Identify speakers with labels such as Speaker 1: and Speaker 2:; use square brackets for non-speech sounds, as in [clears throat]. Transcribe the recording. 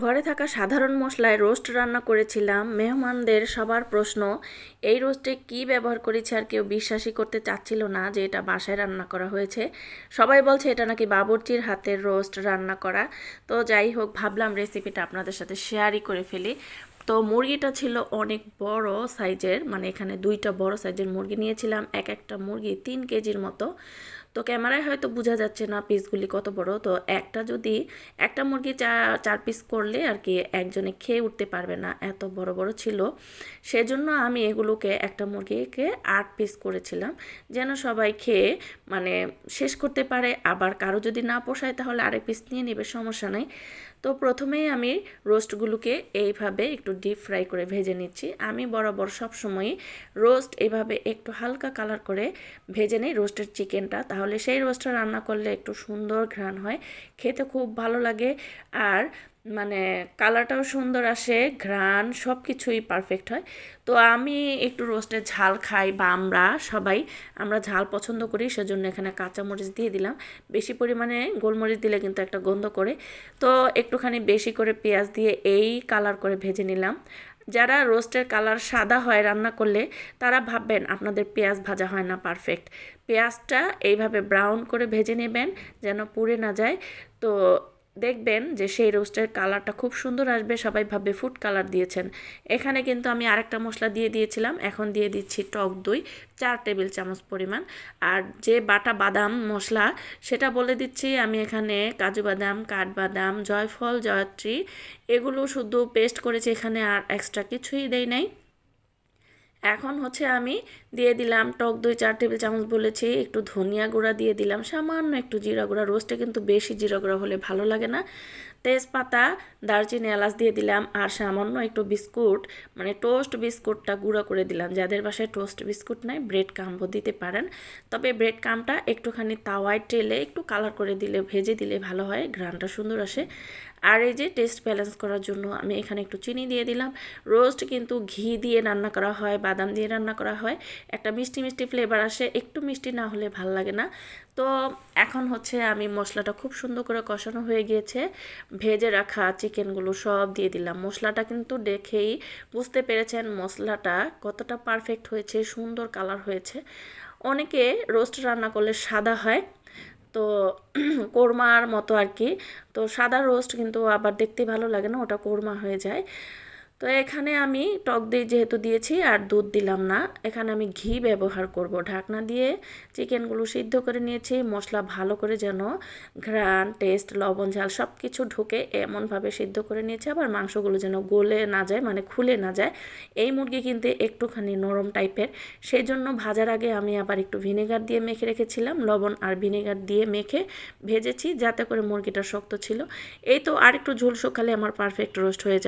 Speaker 1: ঘরে থাকা সাধারণ মশলায় রোস্ট রান্না করেছিলাম। মেহমানদের সবার প্রশ্ন, এই রোস্টে কি ব্যবহার করেছি আর কেউ বিশ্বাসই করতে চাচ্ছিল না যে এটা বাসায় রান্না করা হয়েছে। সবাই বলছে এটা নাকি বাবুর্চির হাতের রোস্ট রান্না করা। তো যাই হোক, ভাবলাম রেসিপিটা আপনাদের সাথে শেয়ারই করে ফেলি। তো মুরগিটা ছিল অনেক বড় সাইজের মানে এখানে দুইটা বড় সাইজের মুরগি নিয়েছিলাম। এক একটা মুরগি তিন কেজির মতো। তো ক্যামেরায় হয়তো বোঝা যাচ্ছে না পিসগুলি কত বড়। তো একটা যদি একটা মুরগি চার চার পিস করলে আর কি একজনে খেয়ে উঠতে পারবে না, এত বড় বড় ছিল। সেজন্য আমি এগুলোকে একটা মুরগিকে আট পিস করেছিলাম, যেন সবাই খেয়ে মানে শেষ করতে পারে। আবার কারও যদি না পোষায় তাহলে আরেক পিস নিয়ে নেবে, সমস্যা নেই। তো প্রথমেই আমি রোস্টগুলোকে এইভাবে একটু ডিপ ফ্রাই করে ভেজে নিচ্ছি। আমি বরাবর সবসময়ই রোস্ট এইভাবে একটু হালকা কালার করে ভেজে নিই, রোস্টের চিকেনটা তাহলে সেই রোস্টটা রান্না করলে একটু সুন্দর ঘ্রাণ হয়। খেতে খুব ভালো লাগে আর মানে কালারটাও সুন্দর আসে, ঘ্রাণ সব কিছুই পারফেক্ট হয়। তো আমি একটু রোস্টের ঝাল খাই বা আমরা সবাই, আমরা ঝাল পছন্দ করি সেজন্য এখানে কাঁচামরিচ দিয়ে দিলাম। বেশি পরিমাণে গোলমরিচ দিলে কিন্তু একটা গন্ধ করে। তো একটুখানি বেশি করে পেঁয়াজ দিয়ে এই কালার করে ভেজে নিলাম। যারা রোস্টের কালার সাদা হয় রান্না করলে, তারা ভাববেন আপনাদের পেঁয়াজ ভাজা হয় না পারফেক্ট। পেঁয়াজটা এইভাবে ব্রাউন করে ভেজে নেবেন যেন পুড়ে না যায়। তো দেখবেন যে সেই রোস্টের কালারটা খুব সুন্দর আসবে। সবাই ভাববে, ফুড কালার দিয়েছেন। এখানে কিন্তু আমি আরেকটা মশলা দিয়ে দিয়েছিলাম। এখন দিয়ে দিচ্ছি টক দই, চার টেবিল চামচ পরিমাণ। আর যে বাটা বাদাম মশলা, সেটা বলে দিচ্ছি আমি এখানে কাজু বাদাম, কাঠবাদাম, জয়ফল, জয়ত্রী, এগুলো শুধু পেস্ট করেছি এখানে আর এক্সট্রা কিছুই দেই নাই। এখন হচ্ছে আমি দিয়ে দিলাম টক দই, চার টেবিল চামচ বলেছি, একটু ধনিয়া গুঁড়া দিয়ে দিলাম, সামান্য একটু জিরা গুঁড়া রোস্টে কিন্তু বেশি জিরা গুঁড়া হলে ভালো লাগে না। তেজপাতা, দারচিনি, এলাচ দিয়ে দিলাম, আর সামান্য একটু বিস্কুট মানে টোস্ট বিস্কুটটা গুঁড়ো করে দিলাম, যাদের বাসায় টোস্ট বিস্কুট নাই, ব্রেড কাম্বো দিতে পারেন। তবে ব্রেড কামটা একটুখানি তাওয়ায় টেলে একটু কালার করে দিলে, ভেজে দিলে ভালো হয় ঘ্রানটা সুন্দর আসে। আর এই যে টেস্ট ব্যালেন্স করার জন্য আমি এখানে একটু চিনি দিয়ে দিলাম। রোস্ট কিন্তু ঘি দিয়ে রান্না করা হয় বাদাম দিয়ে রান্না করা হয়। একটা মিষ্টি মিষ্টি ফ্লেভার আসে, একটু মিষ্টি না হলে ভালো লাগে না। তো এখন হচ্ছে আমি মশলাটা খুব সুন্দর করে কষানো হয়ে গিয়েছে। ভেজে রাখা চিকেনগুলো সব দিয়ে দিলাম। মশলাটা কিন্তু দেখেই বুঝতে পেরেছেন মশলাটা কতটা পারফেক্ট হয়েছে, সুন্দর কালার হয়েছে। অনেকে রোস্ট রান্না করলে সাদা হয়। তো [clears throat] কোরমার মতো আর কি তো সাদা রোস্ট কিন্তু আবার দেখতে ভালো লাগে না, ওটা কোরমা হয়ে যায়। তো এখানে আমি টক দই যেহেতু দিয়েছি আর দুধ দিলাম না, এখানে আমি ঘি ব্যবহার করব। ঢাকনা দিয়ে চিকেনগুলো সিদ্ধ করে নিয়েছি, মশলা ভালো করে যেন ঘ্রাণ, টেস্ট, লবণ, ঝাল সব কিছু ঢুকে এমনভাবে সিদ্ধ করে নিয়েছি। আবার মাংসগুলো যেন গলে না যায় মানে খুলে না যায়। এই মুরগি কিন্তু একটুখানি নরম টাইপের। সেই জন্য ভাজার আগে আমি আবার একটু ভিনেগার দিয়ে মেখে রেখেছিলাম, লবণ আর ভিনেগার দিয়ে মেখে ভেজেছি, যাতে করে মুরগিটা শক্ত ছিল। এই তো আর একটু ঝোল শুকালে আমার পারফেক্ট রোস্ট হয়ে যাবে।